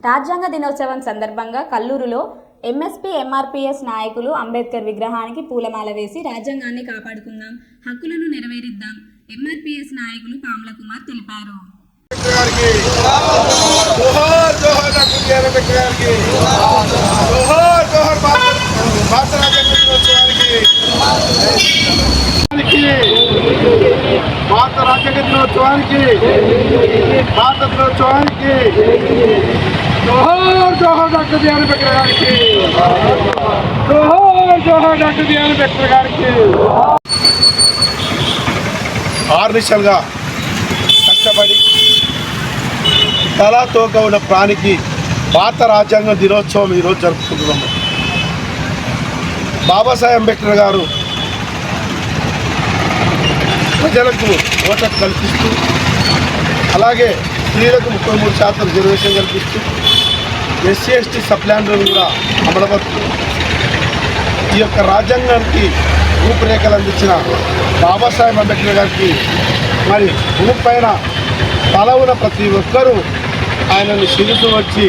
రాజ్యాంగ దినోత్సవం సందర్భంగా కల్లూరులో ఎంఎస్పీ ఎంఆర్పీఎస్ నాయకులు అంబేద్కర్ విగ్రహానికి పూలమాల వేసి రాజ్యాంగాన్ని కాపాడుకుందాం హక్కులను నెరవేరిద్దాం ఎంఆర్పీఎస్ నాయకులు పాముల కుమార్ తెలిపారు. భారత రాజ్యాంగ దినోత్సవానికి భారత దినోత్సవానికి జోహార్ జోహార్ డాక్టర్ బిఆర్ బెక్కర్ గారికి. జోహార్ జోహార్ డాక్టర్ బిఆర్ బెక్కర్ గారికి. ఆరు నిమిషాలుగా కష్టపడి తలాతోక ఉన్న ప్రాణికి భారత రాజ్యాంగ దినోత్సవం ఈరోజు జరుపుకుంటున్నాము బాబాసాహెబ్ అంబేద్కర్ గారు ప్రజలకు ఓట కల్పిస్తూ అలాగే స్త్రీలకు ముప్పై మూడు శాతం రిజర్వేషన్ కల్పిస్తూ ఎస్సీ ఎస్టీ సప్లాన్లను కూడా అమలవచ్చు ఈ యొక్క రాజ్యాంగానికి రూపురేఖలు అందించిన బాబాసాహెబ్ అంబేద్కర్ గారికి మరి భూపైన పైన తల ఉన్న ప్రతి ఒక్కరూ ఆయనను శిరుసు వచ్చి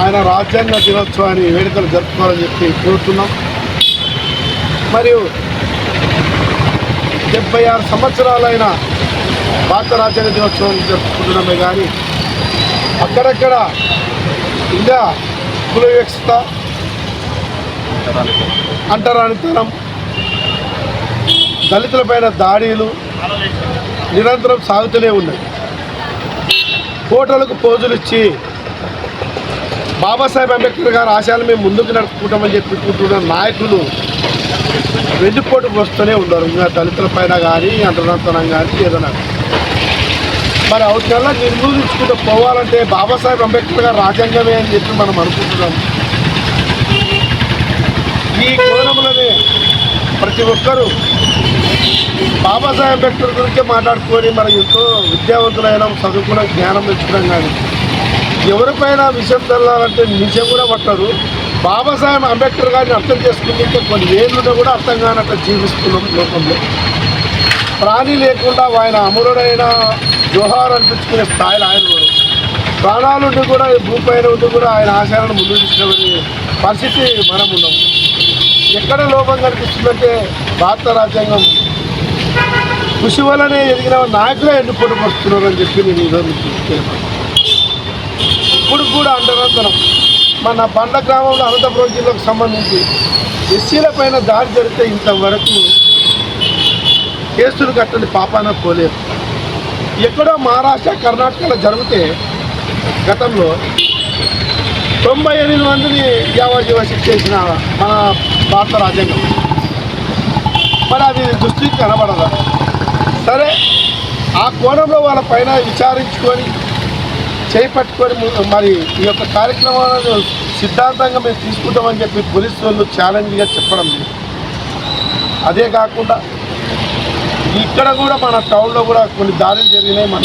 ఆయన రాజ్యాంగ దినోత్సవాన్ని వేడుకలు జరుపుకోవాలని చెప్పి కోరుతున్నాం. మరియు డెబ్బై ఆరు సంవత్సరాలైన భారత రాజ్యాంగ దినోత్సవం జరుపుకుంటున్నామే కానీ అక్కడక్కడ ఇంకా కుల వివక్షత అంటరానితనం దళితులపైన దాడులు నిరంతరం సాగుతూనే ఉన్నాయి. కోటలకు పోజులు ఇచ్చి బాబాసాహెబ్ అంబేద్కర్ గారి ఆశయాలు మేము ముందుకు నడుపుకుంటామని చెప్పుకుంటున్న నాయకులు వెన్నుపోటుకు వస్తూనే ఉన్నారు. ఇంకా దళితుల పైన కానీ అంటరానితనం కానీ ఏదైనా మరి అవసరంగా నిర్మూలించుకుంటూ పోవాలంటే బాబాసాహెబ్ అంబేద్కర్ గారు రాజ్యాంగమే అని చెప్పి మనం అనుకుంటున్నాం. ఈ కోణంలోనే ప్రతి ఒక్కరూ బాబాసాహెబ్ అంబేద్కర్ గురించే మాట్లాడుకొని మనం ఎంతో విద్యావంతులైన చదువుకున్న జ్ఞానం తెచ్చుకున్నాం కానీ ఎవరిపైన విషయం తెల్లాలంటే నిజం కూడా పట్టదు. బాబాసాహెబ్ అంబేద్కర్ గారిని అర్థం చేసుకుంటే కొన్ని వేలుంటే కూడా అర్థం కానట్టు జీవిస్తున్నాం లోకంలో. ప్రాణి లేకుండా ఆయన అమరుడైన జోహార్ అనిపించుకునే స్థాయిలో ఆయన కూడా. ప్రాణాలుండి కూడా ఈ భూపైన ఉండి కూడా ఆయన ఆశయాలను ముందుకు తీసుకునే పరిస్థితి మనం ఉన్నాం. ఎక్కడ లోపం కనిపిస్తుందంటే భారత రాజ్యాంగం. కృషి వల్లనే ఎదిగిన నాయకులే ఎన్నుకొని వస్తున్నారు అని చెప్పి నేను ఈరోజు ఇప్పుడు కూడా అంటనంతరం మన బండ గ్రామంలో అనంతపురం జిల్లాకు సంబంధించి ఎస్సీల పైన దాడి జరిగితే ఇంతవరకు కేసులు కట్టని పాపాన పోలేదు. ఎక్కడో మహారాష్ట్ర కర్ణాటకలో జరిగితే గతంలో తొంభై ఎనిమిది మందిని యావజీవ శిక్ష చేసిన మన భారత రాజ్యాంగం. మరి అది దృష్టికి కనబడదా? సరే ఆ కోణంలో వాళ్ళ పైన విచారించుకొని చేపట్టుకొని మరి ఈ యొక్క కార్యక్రమాలను సిద్ధాంతంగా మేము తీసుకుంటామని చెప్పి పోలీసు వాళ్ళు ఛాలెంజ్గా చెప్పడం లేదు. అదే కాకుండా ఇక్కడ కూడా మన టౌన్లో కూడా కొన్ని దాడులు జరిగినాయి మన